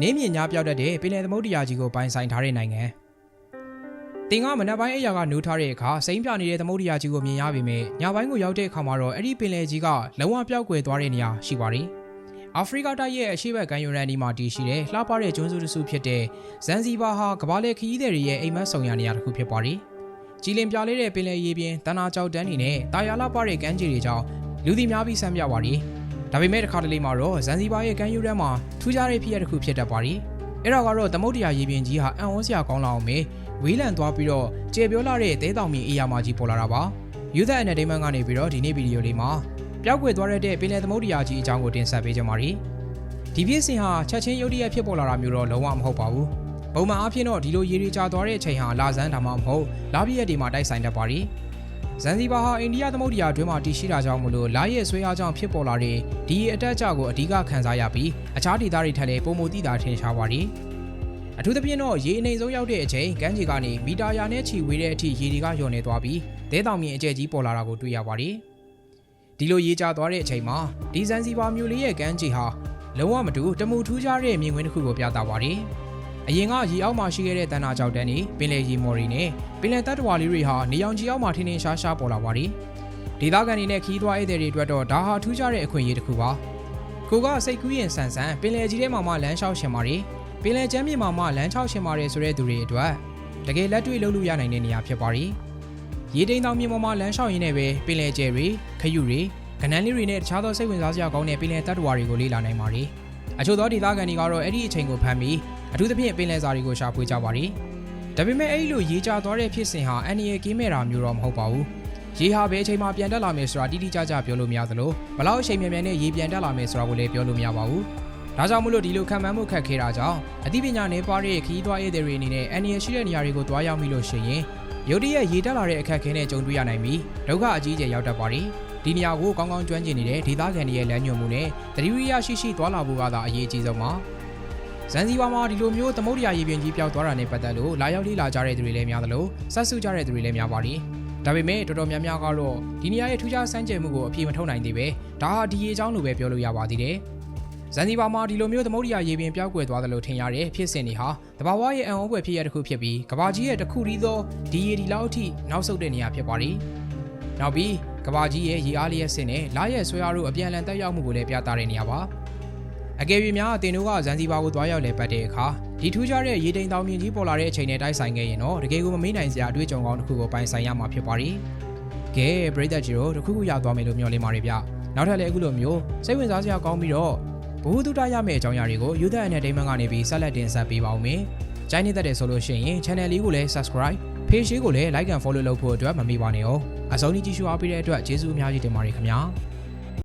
နင်းမြင့်များပြောက်တတ်တဲ့ပင်လယ်သမုဒ္ဒရာကြီးကိုပိုင်ဆိုင်ထားတဲ့နိုင်ငံ။တင်ကမနက်ပိုင်းအရာကနိုးထားတဲ့အခါစိမ့်ပြနေတဲ့သမုဒ္ဒရာကြီးကိုမြင်ရပေမဲ့ညပိုင်းကိုရောက်တဲ့အခါမှာတော့အဲ့ဒီပင်လယ်ကြီးကလုံးဝပျောက်ကွယ်သွားတဲ့နေရာရှိပါတယ်။အာဖရိကတိုက်ရဲ့အရှေ့ဘက်ကမ်းရိုးတန်းဒီမှာတည်ရှိတဲ့လှပတဲ့ကျွန်းစုတစ်စုဖြစ်တဲ့ဇန်စီဘာဟာကမ္ဘာလေခရီးသည်တွေရဲ့အိမ်မက်ဆောင်ရာနေရာတစ်ခုဖြစ်ပါတယ်။ကြည်လင်ပြလေးတဲ့ပင်လယ်ရေပြင်တနာကြောက်တန်းတွေနဲ့တာယာလှပတဲ့ကမ်းခြေတွေကြောင့်လူသည်များပြီးဆန်းပြပါတယ်။ ဒါပေမဲ့တစ်ခါတလေမှာတော့ဇန်စီဘာရဲ့ကမ်းရိုးတန်းမှာထူးခြားတဲ့ဖြစ်ရပ်တစ်ခုဖြစ်တတ်ပါတယ်။အဲ့ဒါကတော့သမုဒ္ဒရာရေပြင်ကြီးဟာအံ့ဩစရာကောင်းလာအောင်ပဲဝေးလံသွားပြီးတော့ကျေပြောလာတဲ့တဲတောင်မြေအေးယာမကြီးပေါ်လာတာပါ။ Youth Entertainment ကနေပြီးတော့ဒီနေ့ဗီဒီယိုလေးမှာပျောက်ကွယ်သွားတဲ့ပင်လယ်သမုဒ္ဒရာကြီးအကြောင်းကိုတင်ဆက်ပေးကြပါမယ်။ဒီဖြစ်စဉ်ဟာချက်ချင်းရုတ်တရက်ဖြစ်ပေါ်လာတာမျိုးတော့လုံးဝမဟုတ်ပါဘူး။ပုံမှန်အားဖြင့်တော့ဒီလိုရေတွေကျသွားတဲ့အချိန်ဟာလာဇန်းဒါမှမဟုတ်လာပြည့်ရက်တွေမှာတိုက်ဆိုင်တတ်ပါတယ်။ ဇန်စီဘာဟာအိန္ဒိယသမုဒ္ဒရာအတွင်းမှာတည်ရှိတာကြောင့်မလို့လာရဲ့ဆွေးအားကြောင့်ဖြစ်ပေါ်လာတဲ့ဒီရေအတက်အကျကိုအဓိကခံစားရပြီးအခြားဒေသတွေထက်လည်းပုံမသိတာထင်ရှားပါတယ်။အထူးသဖြင့်တော့ရေအနေဆုံးရောက်တဲ့အချိန်ကမ်းခြေကနေမီတာရာနဲ့ချီဝေးတဲ့အထိရေတွေကလျော်နေသွားပြီးဒဲတောင်မြင်အကျယ်ကြီးပေါ်လာတာကိုတွေ့ရပါတယ်။ဒီလိုရေကျသွားတဲ့အချိန်မှာဒီဇန်စီဘာမြို့လေးရဲ့ကမ်းခြေဟာလုံးဝမတူတမူထူးခြားတဲ့မြင်ကွင်းတစ်ခုကိုပြသပါတယ်။ အရင်ကရေအောက်မှာရှိခဲ့တဲ့တန်တာကြောက်တန်းတွေပင်လယ်ရေမော်တွေနဲ့ပင်လယ်တပ်တော်လေးတွေဟာနေအောင်ကြီးအောက်မှာထင်းထင်းရှားရှားပေါ်လာပါတယ်။ဒေသခံတွေနဲ့ခီးသွွားဧည့်သည်တွေအတွက်တော့ဒါဟာထူးခြားတဲ့အခွင့်အရေးတစ်ခုပါ။ကိုကစိတ်ကူးရင်ဆန်ဆန်ပင်လယ်ကြီးထဲမှာမှလမ်းလျှောက်ရှင်ပါတယ်။ပင်လယ်ကျမ်းမြေမှာမှလမ်းလျှောက်ရှင်ပါတယ်ဆိုတဲ့သူတွေအတွက်တကယ်လက်တွေ့လုပ်လို့ရနိုင်တဲ့နေရာဖြစ်ပါတယ်။ရေတိမ်တောင်မြေပေါ်မှာလမ်းလျှောက်ရင်းနဲ့ပဲပင်လယ်ကျယ်တွေခရုတွေကနန်းလေးတွေနဲ့တခြားသောစိတ်ဝင်စားစရာကောင်းတဲ့ပင်လယ်တပ်တော်တွေကိုလေ့လာနိုင်ပါတယ်။ အချို့သောဒေသခံတွေကတော့အဲ့ဒီအချိန်ကိုဖမ်းပြီးအထူးသဖြင့်ပင်လယ်စာတွေကိုရှာဖွေကြပါတယ်။ဒါပေမဲ့အဲ့ဒီလိုရေကျသွားတဲ့ဖြစ်စဉ်ဟာအန်နီရဲ့ကင်းမဲ့တာမျိုးတော့မဟုတ်ပါဘူး။ရေဟာဘယ်အချိန်မှပြန်တက်လာမယ်ဆိုတာတိတိကျကျပြောလို့မရသလိုဘလောက်အချိန်မြန်မြန်နဲ့ရေပြန်တက်လာမယ်ဆိုတာကိုလည်းပြောလို့မရပါဘူး။ဒါကြောင့်မလို့ဒီလိုခံမှန်းမှုခက်ခဲတာကြောင့်အသိပညာနယ်ပါတဲ့ခီးသွွားရေးတွေအနေနဲ့အန်နီရရှိတဲ့နေရာတွေကိုတွားရောက်မိလို့ရှိရင်ရုတ်တရက်ရေတက်လာတဲ့အခက်အခဲနဲ့ကြုံတွေ့ရနိုင်ပြီးဒုက္ခအကြီးအကျယ်ရောက်တတ်ပါတယ်။ ဒီနေရာကိုကောင်းကောင်းကျွမ်းကျင်နေတဲ့ဒေသခံတွေရဲ့လမ်းညွှန်မှုနဲ့တတိဝိရရှိရှိသွားလာဖို့ကသာအရေးအကြီးဆုံးပါ။ဇန်စီဘာမှာဒီလိုမျိုးသမုဒ္ဒရာရေပြင်ကြီးပျောက်သွားတာနဲ့ပတ်သက်လို့လာရောက်လေ့လာကြတဲ့သူတွေလည်းများသလိုဆက်စုကြတဲ့သူတွေလည်းများပါတယ်။ဒါပေမဲ့တော်တော်များများကတော့ဒီနေရာရဲ့ထူးခြားစမ်းကြယ်မှုကိုအပြေမထုတ်နိုင်သေးပဲဒါဟာဒီရေအကြောင်းလိုပဲပြောလို့ရပါသေးတယ်။ဇန်စီဘာမှာဒီလိုမျိုးသမုဒ္ဒရာရေပြင်ပျောက်ကွယ်သွားတယ်လို့ထင်ရတဲ့ဖြစ်စဉ်တွေဟာတဘာဝရဲ့အံ့ဩဖွယ်ဖြစ်ရတစ်ခုဖြစ်ပြီးကဘာကြီးရဲ့တစ်ခုတည်းသောဒီရေဒီလောက်အထိနောက်ဆုတ်တဲ့နေရာဖြစ်ပါတယ်။နောက်ပြီး ကဘာကြီးရဲ့ရေအားလျက်စင်နဲ့လာရဲ့ဆွဲအားတို့အပြန်အလှန်တက်ရောက်မှုကိုလည်းပြသတဲ့နေရာပါ။အကယ်၍များအတင်တို့ကဇန်စီဘာကိုသွားရောက်လည်ပတ်တဲ့အခါဒီထူးခြားတဲ့ရေတိမ်တောင်မြင့်ကြီးပေါ်လာတဲ့အချိန်နဲ့တိုက်ဆိုင်ခဲ့ရင်တော့တကယ်ကိုမမေ့နိုင်စရာအတွေ့အကြုံကောင်းတစ်ခုကိုပိုင်ဆိုင်ရမှာဖြစ်ပါတယ်။ကဲပရိသတ်ကြီးတို့တခုခုရသွားမယ်လို့မျှော်လင့်ပါတယ်ဗျ။နောက်ထပ်လည်းအခုလိုမျိုးစိတ်ဝင်စားစရာကောင်းပြီးတော့ဘ ഹു တုတရမယ့်အကြောင်းအရာတွေကို Youth Entertainment ကနေပြီးဆက်လက်တင်ဆက်ပေးပါဦးမယ်။ ကြိုင်းနေတတ်တယ်ဆိုလို့ရှိရင် channel လေးကိုလည်း subscribe page လေးကိုလည်း like and follow လုပ်ဖို့အတွက်မမေ့ပါနဲ့哦။အဆုံးထိကြည့်ရှုအားပေးတဲ့အတွက်ကျေးဇူးအများကြီးတင်ပါတယ်ခင်ဗျာ။